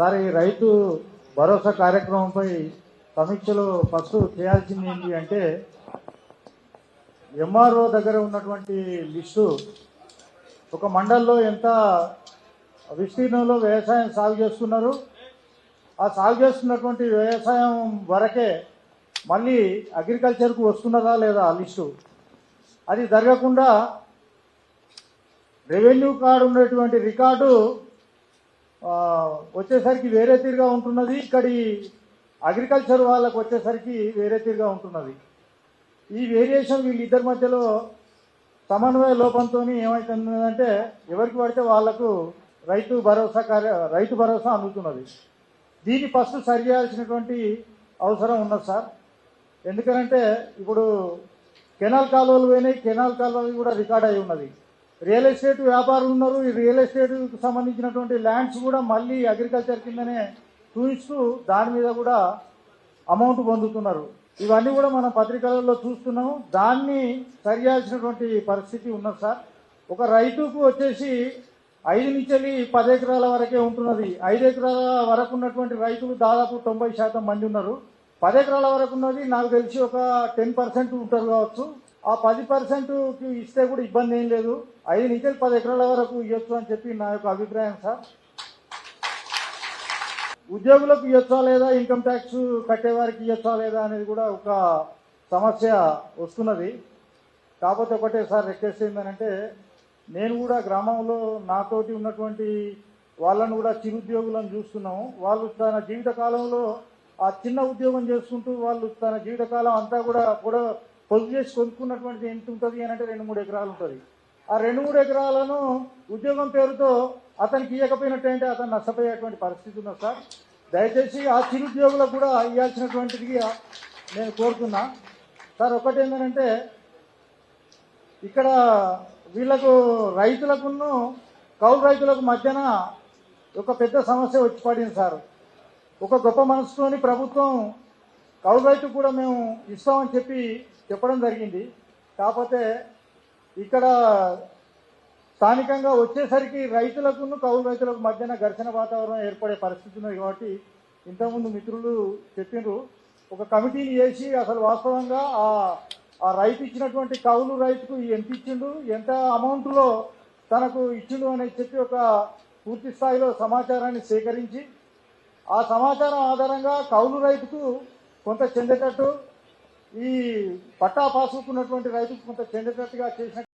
Sir ఈ రైతు భరోసా కార్యక్రమంపై సమీక్షలో ఫస్ట్ చేయాల్సింది ఏంటి అంటే ఎంఆర్ఓ దగ్గర ఉన్నటువంటి లిస్టు ఒక మండల్లో ఎంత విస్తీర్ణంలో వ్యవసాయం సాగు చేస్తున్నారు? ఆ సాగు చేస్తున్నటువంటి వ్యవసాయం వరకే మళ్ళీ అగ్రికల్చర్కు వస్తున్నదా లేదా ఆ లిస్టు? అది జరగకుండా రెవెన్యూ కార్డు ఉన్నటువంటి రికార్డు వచ్చేసరికి వేరే తీరుగా ఉంటున్నది. ఇక్కడి అగ్రికల్చర్ వాళ్ళకు వచ్చేసరికి వేరే తీరుగా ఉంటున్నది. ఈ వేరియేషన్ వీళ్ళిద్దరి మధ్యలో సమన్వయ లోపంతో ఏమవుతుందంటే ఎవరికి పడితే వాళ్ళకు రైతు భరోసా కార్య రైతు భరోసా అందుతున్నది. దీన్ని ఫస్ట్ సరి చేయాల్సినటువంటి అవసరం ఉన్నది సార్. ఎందుకనంటే ఇప్పుడు కెనాల్ కాలువలు పోయినాయి. కెనాల్ కాలువలు కూడా రికార్డ్ అయి ఉన్నది. రియల్ ఎస్టేట్ వ్యాపారులు ఉన్నారు. ఈ రియల్ ఎస్టేట్కు సంబంధించినటువంటి ల్యాండ్స్ కూడా మళ్ళీ అగ్రికల్చర్ కిందనే చూపిస్తూ దాని మీద కూడా అమౌంట్ పొందుతున్నారు. ఇవన్నీ కూడా మనం పత్రికలలో చూస్తున్నాము. దాన్ని సరియాల్సినటువంటి పరిస్థితి ఉన్నది సార్. ఒక రైతుకు వచ్చేసి ఐదు నుంచి పది ఎకరాల వరకే ఉంటున్నది. ఐదు ఎకరాల వరకు ఉన్నటువంటి రైతులు దాదాపు తొంభై శాతం మంది ఉన్నారు. పది ఎకరాల వరకు ఉన్నది. నాకు తెలిసి ఒక టెన్ పర్సెంట్ ఉంటారు కావచ్చు. ఆ పది పర్సెంట్ ఇస్తే కూడా ఇబ్బంది ఏం లేదు. ఐదు నుంచి పది ఎకరాల వరకు ఇవ్వచ్చు అని చెప్పి నా యొక్క అభిప్రాయం సార్. ఉద్యోగులకు ఇవ్వచ్చా లేదా ఇన్కమ్ ట్యాక్స్ కట్టే వారికి ఇవ్వచ్చా లేదా అనేది కూడా ఒక సమస్య వస్తున్నది. కాకపోతే ఒకటే సార్ రిక్వెస్ట్ ఏంటంటే నేను కూడా గ్రామంలో నాతోటి ఉన్నటువంటి వాళ్ళను కూడా చిరుద్యోగులను చూస్తున్నాము. వాళ్ళు తన జీవిత కాలంలో ఆ చిన్న ఉద్యోగం చేసుకుంటూ వాళ్ళు తన జీవితకాలం అంతా కూడా కూడా పొదుపు చేసి కొనుక్కున్నటువంటిది ఎంత ఉంటుంది అని అంటే రెండు మూడు ఎకరాలు ఉంటుంది. ఆ రెండు మూడు ఎకరాలను ఉద్యోగం పేరుతో అతనికి ఇవ్వకపోయినట్టంటే అతను నష్టపోయేటువంటి పరిస్థితి ఉన్నది సార్? దయచేసి ఆ చిరుద్యోగులకు కూడా ఇవ్వాల్సినటువంటిది నేను కోరుతున్నా. సార్ ఒకటి ఏంటంటే ఇక్కడ వీళ్ళకు రైతులకును కౌలు రైతులకు మధ్యన ఒక పెద్ద సమస్య వచ్చి పడింది సార్. ఒక గొప్ప మనసుతోని ప్రభుత్వం కౌలు రైతు కూడా మేము ఇస్తామని చెప్పి చెప్పడం జరిగింది. కాకపోతే ఇక్కడ స్థానికంగా వచ్చేసరికి రైతులకును కౌలు రైతులకు మధ్యన ఘర్షణ వాతావరణం ఏర్పడే పరిస్థితి ఉన్నది కాబట్టి ఇంతకుముందు మిత్రులు చెప్పిండ్రు ఒక కమిటీని వేసి అసలు వాస్తవంగా ఆ ఆ రైతు ఇచ్చినటువంటి కౌలు రైతుకు ఎంత ఇచ్చిండు ఎంత అమౌంట్లో తనకు ఇచ్చిండు అనేది చెప్పి ఒక పూర్తి స్థాయిలో సమాచారాన్ని సేకరించి ఆ సమాచారం ఆధారంగా కౌలు రైతుకు కొంత చెందేటట్టు ఈ పట్టా పాసుకున్నటువంటి రైతుకు కొంత చెందేటట్టుగా చేసిన